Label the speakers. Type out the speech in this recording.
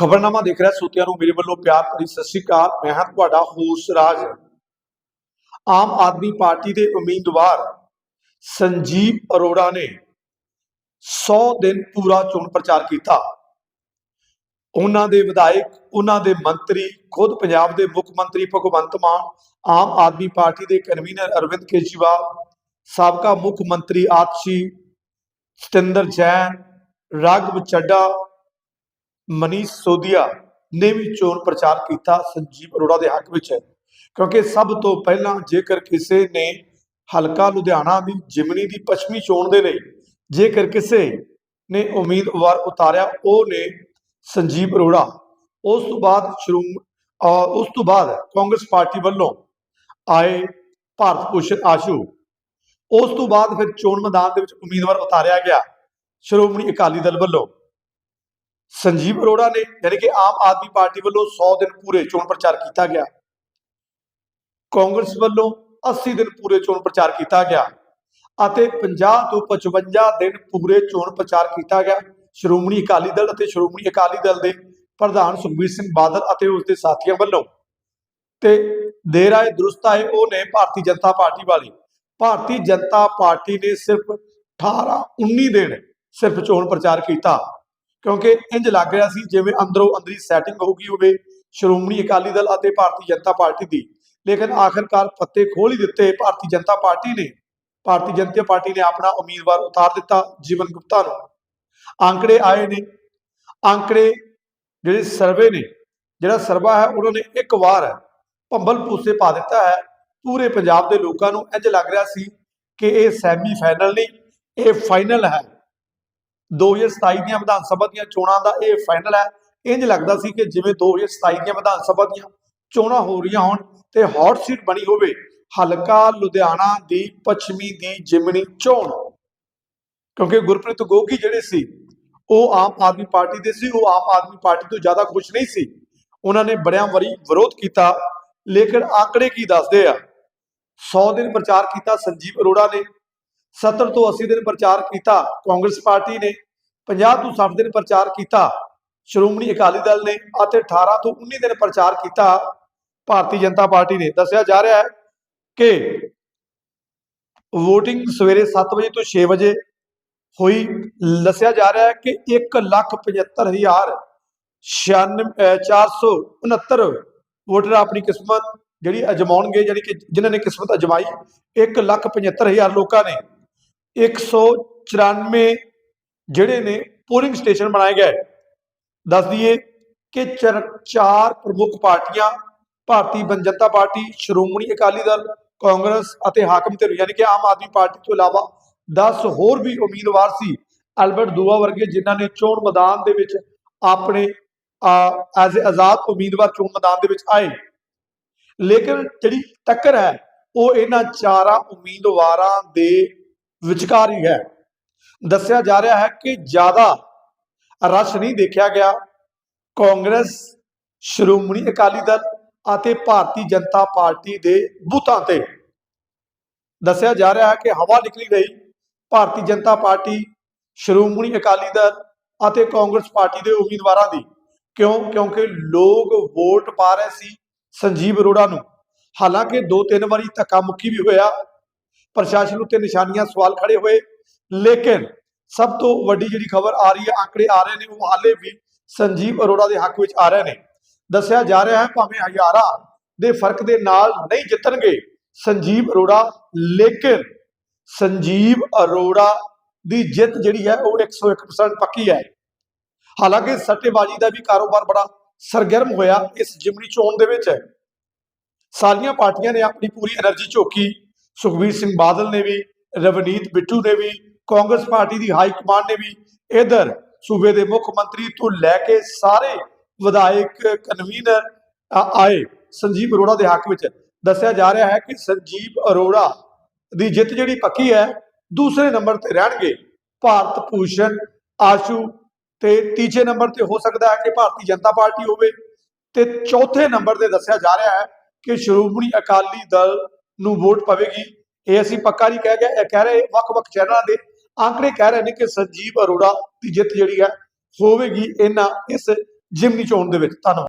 Speaker 1: ਖਬਰਨਾਮਾ ਦੇਖ ਰਿਹਾ ਸੋਤਿਆਂ ਨੂੰ ਮੇਰੇ ਵੱਲੋਂ ਪਿਆਰ ਭਰੀ ਸਤਿ ਸ਼੍ਰੀ ਅਕਾਲ। ਮੈਂ ਹਾਂ ਤੁਹਾਡਾ ਹੋਸਟ ਰਾਜ। ਆਮ ਆਦਮੀ ਪਾਰਟੀ ਦੇ ਉਮੀਦਵਾਰ ਸੰਜੀਵ ਅਰੋੜਾ ਨੇ 100 ਦਿਨ ਪੂਰਾ ਚੋਣ ਪ੍ਰਚਾਰ ਕੀਤਾ। ਉਹਨਾਂ ਦੇ ਵਿਧਾਇਕ, ਉਹਨਾਂ ਦੇ ਮੰਤਰੀ, ਖੁਦ ਪੰਜਾਬ ਦੇ ਮੁੱਖ ਮੰਤਰੀ ਭਗਵੰਤ ਮਾਨ, ਆਮ ਆਦਮੀ ਪਾਰਟੀ ਦੇ ਕਨਵੀਨਰ ਅਰਵਿੰਦ ਕੇਜਰੀਵਾਲ, ਸਾਬਕਾ ਮੁੱਖ ਮੰਤਰੀ ਆਤਸ਼ੀ ਸਤਿੰਦਰ ਜੈਨ, ਰਾਘਵ ਚੱਡਾ ਮਨੀਸ਼ ਸੋਦੀਆ ਨੇ ਵੀ ਚੋਣ ਪ੍ਰਚਾਰ ਕੀਤਾ ਸੰਜੀਵ ਅਰੋੜਾ ਦੇ ਹੱਕ ਵਿੱਚ। ਕਿਉਂਕਿ ਸਭ ਤੋਂ ਪਹਿਲਾਂ ਜੇਕਰ ਕਿਸੇ ਨੇ ਹਲਕਾ ਲੁਧਿਆਣਾ ਦੀ ਜਿਮਨੀ ਦੀ ਪੱਛਮੀ ਚੋਣ ਦੇ ਲਈ ਜੇਕਰ ਕਿਸੇ ਨੇ ਉਮੀਦਵਾਰ ਉਤਾਰਿਆ, ਉਹ ਨੇ ਸੰਜੀਵ ਅਰੋੜਾ। ਉਸ ਤੋਂ ਬਾਅਦ ਸ਼੍ਰੋਮ ਉਸ ਤੋਂ ਬਾਅਦ ਕਾਂਗਰਸ ਪਾਰਟੀ ਵੱਲੋਂ ਆਏ ਭਾਰਤ ਭੂਸ਼ਣ ਆਸ਼ੂ। ਉਸ ਤੋਂ ਬਾਅਦ ਫਿਰ ਚੋਣ ਮੈਦਾਨ ਦੇ ਵਿੱਚ ਉਮੀਦਵਾਰ ਉਤਾਰਿਆ ਗਿਆ ਸ਼੍ਰੋਮਣੀ ਅਕਾਲੀ ਦਲ ਵੱਲੋਂ। ਸੰਜੀਵ ਅਰੋੜਾ ਨੇ, ਯਾਨੀ ਕਿ ਆਮ ਆਦਮੀ ਪਾਰਟੀ ਵੱਲੋਂ 100 ਦਿਨ ਪੂਰੇ ਚੋਣ ਪ੍ਰਚਾਰ ਕੀਤਾ ਗਿਆ। ਕਾਂਗਰਸ ਵੱਲੋਂ 80 ਦਿਨ ਪੂਰੇ ਚੋਣ ਪ੍ਰਚਾਰ ਕੀਤਾ ਗਿਆ ਅਤੇ 50 ਤੋਂ 55 ਦਿਨ ਪੂਰੇ ਚੋਣ ਪ੍ਰਚਾਰ ਕੀਤਾ ਗਿਆ। ਸ਼੍ਰੋਮਣੀ ਅਕਾਲੀ ਦਲ ਅਤੇ ਸ਼੍ਰੋਮਣੀ ਅਕਾਲੀ ਦਲ ਦੇ ਪ੍ਰਧਾਨ ਸੁਖਬੀਰ ਸਿੰਘ ਬਾਦਲ ਅਤੇ ਉਸ ਦੇ ਸਾਥੀਆਂ ਵੱਲੋਂ। ਤੇ ਦੇਰ ਆਏ ਦਰੁਸਤ ਆਏ, ਉਹ ਨੇ ਭਾਰਤੀ ਜਨਤਾ ਪਾਰਟੀ ਵਾਲੀ। ਭਾਰਤੀ ਜਨਤਾ ਪਾਰਟੀ ਨੇ ਸਿਰਫ 18 19 ਦਿਨ ਸਿਰਫ ਚੋਣ ਪ੍ਰਚਾਰ ਕੀਤਾ। ਕਿਉਂਕਿ ਇੰਜ ਲੱਗ ਰਿਹਾ ਸੀ ਜਿਵੇਂ ਅੰਦਰੋਂ ਅੰਦਰੀ ਸੈਟਿੰਗ ਹੋ ਗਈ ਹੋਵੇ ਸ਼੍ਰੋਮਣੀ ਅਕਾਲੀ ਦਲ ਅਤੇ ਭਾਰਤੀ ਜਨਤਾ ਪਾਰਟੀ ਦੀ। ਲੇਕਿਨ ਆਖਰਕਾਰ ਪੱਤੇ ਖੋਲ ਹੀ ਦਿੱਤੇ ਭਾਰਤੀ ਜਨਤਾ ਪਾਰਟੀ ਨੇ। ਭਾਰਤੀ ਜਨਤਾ ਪਾਰਟੀ ਨੇ ਆਪਣਾ ਉਮੀਦਵਾਰ ਉਤਾਰ ਦਿੱਤਾ ਜੀਵਨ ਗੁਪਤਾ ਨੂੰ। ਅੰਕੜੇ ਆਏ ਨੇ। ਅੰਕੜੇ ਜਿਹੜੇ ਸਰਵੇ ਨੇ, ਜਿਹੜਾ ਸਰਵਾ ਹੈ, ਉਹਨਾਂ ਨੇ ਇੱਕ ਵਾਰ ਭੰਬਲ ਪੂਸੇ ਪਾ ਦਿੱਤਾ ਹੈ। ਪੂਰੇ ਪੰਜਾਬ ਦੇ ਲੋਕਾਂ ਨੂੰ ਇੰਜ ਲੱਗ ਰਿਹਾ ਸੀ ਕਿ ਇਹ ਸੈਮੀ ਫਾਈਨਲ ਨਹੀਂ, ਇਹ ਫਾਈਨਲ ਹੈ। 2027 ਦੀਆਂ ਵਿਧਾਨ ਸਭਾ ਦੀਆਂ ਚੋਣਾਂ ਦਾ ਇਹ ਫਾਈਨਲ ਹੈ। ਇੰਜ ਲੱਗਦਾ ਸੀ ਕਿ ਜਿਵੇਂ 2027 ਦੀਆਂ ਵਿਧਾਨ ਸਭਾ ਦੀਆਂ ਚੋਣਾਂ ਹੋ ਰਹੀਆਂ ਹੋਣ ਤੇ ਹੌਟ ਸੀਟ ਬਣੀ ਹੋਵੇ, ਹਲਕਾ ਲੁਧਿਆਣਾ ਦੀ ਪੱਛਮੀ ਦੀ ਜਿਮਨੀ ਚੋਣ। ਕਿਉਂਕਿ ਗੁਰਪ੍ਰੀਤ ਗੋਗੀ ਜਿਹੜੇ ਸੀ, ਉਹ ਆਮ ਆਦਮੀ ਪਾਰਟੀ ਦੇ ਸੀ, ਉਹ ਆਮ ਆਦਮੀ ਪਾਰਟੀ ਤੋਂ ਜ਼ਿਆਦਾ ਖੁਸ਼ ਨਹੀਂ ਸੀ। ਉਹਨਾਂ ਨੇ ਬੜਿਆਂ ਵਾਰੀ ਵਿਰੋਧ ਕੀਤਾ, ਲੇਕਿਨ ਆંકੜੇ ਕੀ ਦੱਸਦੇ ਆ? 100 ਦਿਨ ਪ੍ਰਚਾਰ ਕੀਤਾ ਸੰਜੀਵ ਅਰੋੜਾ ਨੇ 70 ਤੋਂ 80 ਦਿਨ ਪ੍ਰਚਾਰ ਕੀਤਾ, ਕਾਂਗਰਸ ਪਾਰਟੀ ਨੇ 50 ਤੋਂ 60 ਦਿਨ ਪ੍ਰਚਾਰ ਕੀਤਾ, ਸ਼੍ਰੋਮਣੀ ਅਕਾਲੀ ਦਲ ਨੇ ਅਤੇ 18 ਤੋਂ 19 ਦਿਨ ਪ੍ਰਚਾਰ ਕੀਤਾ, ਭਾਰਤੀ ਜਨਤਾ ਪਾਰਟੀ ਨੇ। ਦੱਸਿਆ ਜਾ ਰਿਹਾ ਹੈ ਕਿ VOTING ਸਵੇਰੇ 7 ਵਜੇ ਤੋਂ 6 ਵਜੇ ਹੋਈ। ਦੱਸਿਆ ਜਾ ਰਿਹਾ ਹੈ ਕਿ 175469 ਵੋਟਰ ਆਪਣੀ ਕਿਸਮਤ ਜਿਹੜੀ ਅਜਮਾਉਣਗੇ ਜਿਹੜੀ ਕਿ ਜਿਨ੍ਹਾਂ ਨੇ ਕਿਸਮਤ ਅਜਮਾਈ 175000 ਲੋਕਾਂ ਨੇ 194 ਜਿਹੜੇ ਨੇ ਪੋਲਿੰਗ ਸਟੇਸ਼ਨ ਬਣਾਏ ਗਏ। ਦੱਸ ਦਈਏ ਕਿ ਚਾਰ ਪ੍ਰਮੁੱਖ ਪਾਰਟੀਆਂ, ਭਾਰਤੀ ਜਨਤਾ ਪਾਰਟੀ, ਸ਼੍ਰੋਮਣੀ ਅਕਾਲੀ ਦਲ, ਕਾਂਗਰਸ ਅਤੇ ਹਾਕਮ ਧਿਰ, ਯਾਨੀ ਕਿ ਆਮ ਆਦਮੀ ਪਾਰਟੀ ਤੋਂ ਇਲਾਵਾ 10 ਹੋਰ ਵੀ ਉਮੀਦਵਾਰ ਸੀ ਐਲਬਰਟ ਦੂਆ ਵਰਗੇ, ਜਿਨ੍ਹਾਂ ਨੇ ਚੋਣ ਮੈਦਾਨ ਦੇ ਵਿੱਚ ਆਪਣੇ ਐਜ਼ ਆਜ਼ਾਦ ਉਮੀਦਵਾਰ ਚੋਣ ਮੈਦਾਨ ਦੇ ਵਿੱਚ ਆਏ। ਲੇਕਿਨ ਜਿਹੜੀ ਟੱਕਰ ਹੈ, ਉਹ ਇਹਨਾਂ ਚਾਰਾਂ ਉਮੀਦਵਾਰਾਂ ਦੇ ਵਿਚਕਾਰ ਹੀ ਹੈ। ਦੱਸਿਆ ਜਾ ਰਿਹਾ ਹੈ ਕਿ ਜ਼ਿਆਦਾ ਰਸ਼ ਨਹੀਂ ਦੇਖਿਆ ਗਿਆ। ਕਾਂਗਰਸ, ਸ਼੍ਰੋਮਣੀ ਅਕਾਲੀ ਦਲ ਅਤੇ ਭਾਰਤੀ ਜਨਤਾ ਪਾਰਟੀ ਦੇ ਬੂਥਾਂ ਤੇ ਦੱਸਿਆ ਜਾ ਰਿਹਾ ਹੈ ਕਿ ਹਵਾ ਨਿਕਲੀ ਰਹੀ। ਭਾਰਤੀ ਜਨਤਾ ਪਾਰਟੀ, ਸ਼੍ਰੋਮਣੀ ਅਕਾਲੀ ਦਲ ਅਤੇ ਕਾਂਗਰਸ ਪਾਰਟੀ ਦੇ ਉਮੀਦਵਾਰਾਂ ਦੀ। ਕਿਉਂ? ਕਿਉਂਕਿ ਲੋਕ ਵੋਟ ਪਾ ਰਹੇ ਸੀ ਸੰਜੀਵ ਅਰੋੜਾ ਨੂੰ। ਹਾਲਾਂਕਿ ਦੋ ਤਿੰਨ ਵਾਰੀ ਧੱਕਾ ਮੁੱਕੀ ਵੀ ਹੋਇਆ। ਪ੍ਰਸ਼ਾਸਨ ਉੱਤੇ ਨਿਸ਼ਾਨੀਆਂ, ਸਵਾਲ ਖੜੇ ਹੋਏ। ਲੇਕਿਨ ਸਭ ਤੋਂ ਵੱਡੀ ਜਿਹੜੀ ਖਬਰ ਆ ਰਹੀ ਹੈ ਆંકੜੇ ਆ ਰਹੇ ਨੇ, ਉਹ ਹਾਲੇ ਵੀ ਸੰਜੀਵ ਅਰੋੜਾ ਦੇ ਹੱਕ ਵਿੱਚ ਆ ਰਹੇ ਨੇ। ਦੱਸਿਆ ਜਾ ਰਿਹਾ ਹੈ, ਭਾਵੇਂ ਹਜ਼ਾਰਾਂ ਦੇ ਫ਼ਰਕ ਦੇ ਨਾਲ ਨਹੀਂ ਜਿੱਤਣਗੇ ਸੰਜੀਵ ਅਰੋੜਾ, ਲੇਕਿਨ ਸੰਜੀਵ ਅਰੋੜਾ ਦੀ ਜਿੱਤ ਜਿਹੜੀ ਹੈ, ਉਹ 101% ਪੱਕੀ ਹੈ। ਹਾਲਾਂਕਿ ਸੱਟੇਬਾਜ਼ੀ ਦਾ ਵੀ ਕਾਰੋਬਾਰ ਬੜਾ ਸਰਗਰਮ ਹੋਇਆ ਇਸ ਜਿਮਨੀ ਚੋਣ ਦੇ ਵਿੱਚ। ਸਾਰੀਆਂ ਪਾਰਟੀਆਂ ਨੇ ਆਪਣੀ ਪੂਰੀ એનર્ਜੀ ਝੋਕੀ ਸੁਖਬੀਰ ਸਿੰਘ ਬਾਦਲ ਨੇ ਵੀ, ਰਵਨੀਤ ਬਿੱਟੂ ਨੇ ਵੀ, ਕਾਂਗਰਸ ਪਾਰਟੀ ਦੀ ਹਾਈ ਕਮਾਂਡ ਨੇ ਵੀ ਇਧਰ ਸੂਬੇ ਦੇ ਮੁੱਖ ਮੰਤਰੀ ਤੋਂ ਲੈ ਕੇ ਸਾਰੇ ਵਿਧਾਇਕ, ਕਨਵੀਨਰ ਆਏ। ਸੰਜੀਵ ਅਰੋੜਾ ਦੇ ਹੱਕ ਵਿੱਚ ਦੱਸਿਆ ਜਾ ਰਿਹਾ ਹੈ ਕਿ ਸੰਜੀਵ ਅਰੋੜਾ ਦੀ ਜਿੱਤ ਜਿਹੜੀ ਪੱਕੀ ਹੈ, ਦੂਸਰੇ ਨੰਬਰ ਤੇ ਰਹਿਣਗੇ। ਭਾਰਤ ਭੂਸ਼ਣ, ਆਸ਼ੂ ਤੇ ਤੀਜੇ ਨੰਬਰ ਤੇ ਹੋ ਸਕਦਾ ਹੈ ਕਿ ਭਾਰਤੀ ਜਨਤਾ ਪਾਰਟੀ ਹੋਵੇ। ਤੇ ਚੌਥੇ ਨੰਬਰ ਤੇ ਦੱਸਿਆ ਜਾ ਰਿਹਾ ਹੈ ਕਿ ਸ਼੍ਰੋਮਣੀ ਅਕਾਲੀ ਦਲ ਨੂੰ ਵੋਟ ਪਵੇਗੀ। ਇਹ ਅਸੀਂ ਪੱਕਾ ਨਹੀਂ ਕਹਿ ਗਏ, ਇਹ ਕਹਿ ਰਹੇ ਵੱਖ-ਵੱਖ ਚੈਨਲਾਂ ਦੇ ਆંકੜੇ ਕਹਿ ਰਹੇ ਨੇ ਕਿ ਸੰਜੀਵ ਅਰੋੜਾ ਦੀ ਜਿੱਤ ਜਿਹੜੀ ਹੈ ਹੋਵੇਗੀ ਇਹਨਾਂ ਇਸ ਜਿਮਨੀ ਚੋਣ ਦੇ ਵਿੱਚ। ਧੰਨਵਾਦ।